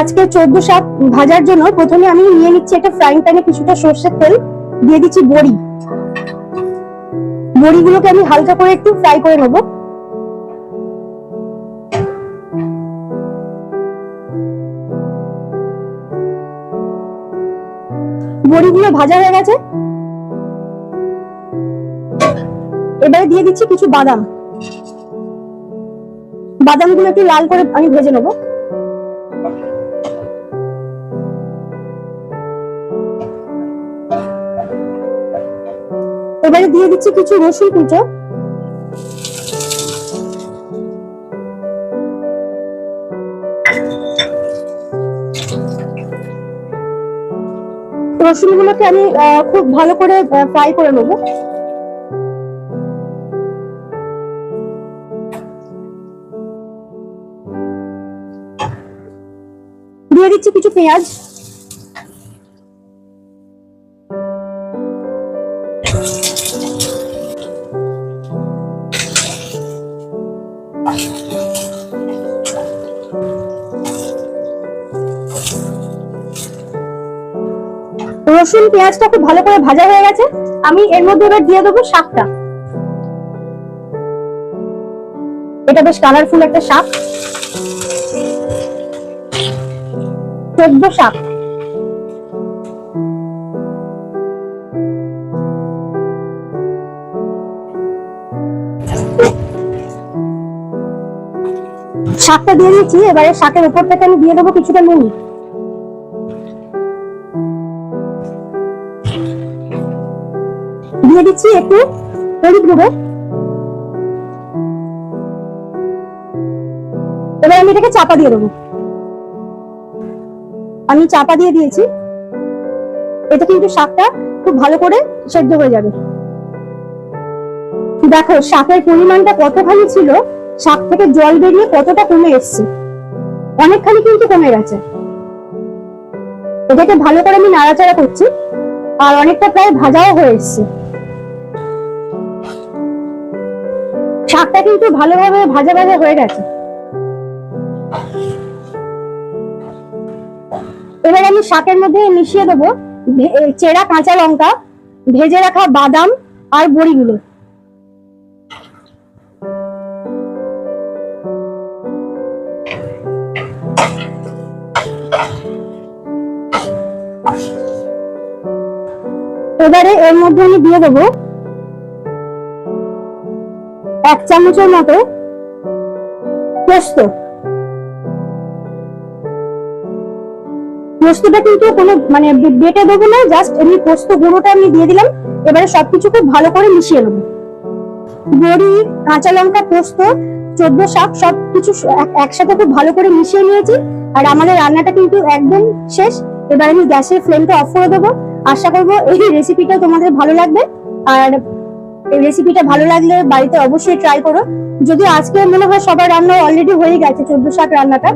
আজকে চোদ্দ শাক ভাজার জন্য প্রথমে আমি নিয়ে নিচ্ছি একটা ফ্রাইং প্যানে কিছুটা সর্ষের তেল, দিয়ে দিচ্ছি বড়ি। বড়িগুলোকে আমি হালকা করে একটু ফ্রাই করে নেব। বড়িগুলো ভাজা হয়ে গেছে। এবারে দিয়ে দিচ্ছি কিছু বাদাম। বাদামগুলো একটু লাল করে আমি ভেজে নেব। এবারে দিয়ে দিচ্ছি কিছু রসুন কুচো। রসুনগুলোকে আমি আহ, খুব ভালো করে ফ্রাই করে নেব। দিয়ে দিচ্ছি কিছু পেঁয়াজ। রসুন পেঁয়াজটা খুব ভালো করে ভাজা হয়ে গেছে। আমি এর মধ্যে এবার দিয়ে দেবো শাকটা। এটা বেশ কালারফুল একটা শাক। শাক। শাকটা দিয়ে দিচ্ছি এবারে শাকের উপর থেকে আমি দিয়ে দেবো কিছুটা নুন। দিয়ে দিচ্ছি একটু হলুদ গুঁড়ো। এবার আমি এটাকে চাপা দিয়ে দেবো। আমি চাপা দিয়ে দিয়েছি। এতে কিন্তু শাকটা খুব ভালো করে সেদ্ধ হয়ে যাবে। দেখো, শাকের পরিমাণটা কতখানি ছিল শাক থেকে জল বেরিয়ে কতটা কমে এসছে? অনেকখানি কিন্তু কমে গেছে। এটাকে ভালো করে আমি নাড়াচাড়া করছি, আর অনেকটা প্রায় ভাজাও হয়ে এসছে। শাকটা কিন্তু ভালোভাবে ভাজা ভাজা হয়ে গেছে। এবার আমি শাকের মধ্যে মিশিয়ে দেবো চেরা, কাঁচা লঙ্কা, ভেজে রাখা বাদাম আর বড়িগুলো। এবারে এর মধ্যে আমি দিয়ে দেবো এক চামচের মতো পোস্ত। পোস্তটা কিন্তু কোনো মানে বেটে দেবো না জাস্ট এমনি পোস্ত গুঁড়োটা আমি দিয়ে দিলাম। এবারে সবকিছু খুব ভালো করে মিশিয়ে নেব। বড়ি কাঁচা লঙ্কা, পোস্ত, চোদ্দ শাক, সবকিছু একসাথে খুব ভালো করে মিশিয়ে নিয়েছি। আর আমাদের রান্নাটা কিন্তু একদম শেষ। এবার আমি গ্যাসের ফ্লেমটা অফ করে দেবো। আশা করব এই রেসিপিটা তোমাদের ভালো লাগবে। আর এই রেসিপিটা ভালো লাগলে বাড়িতে অবশ্যই ট্রাই করো। যদি আজকে মনে হয় সবার রান্না অলরেডি হয়ে গেছে, চোদ্দ শাক রান্নাটা।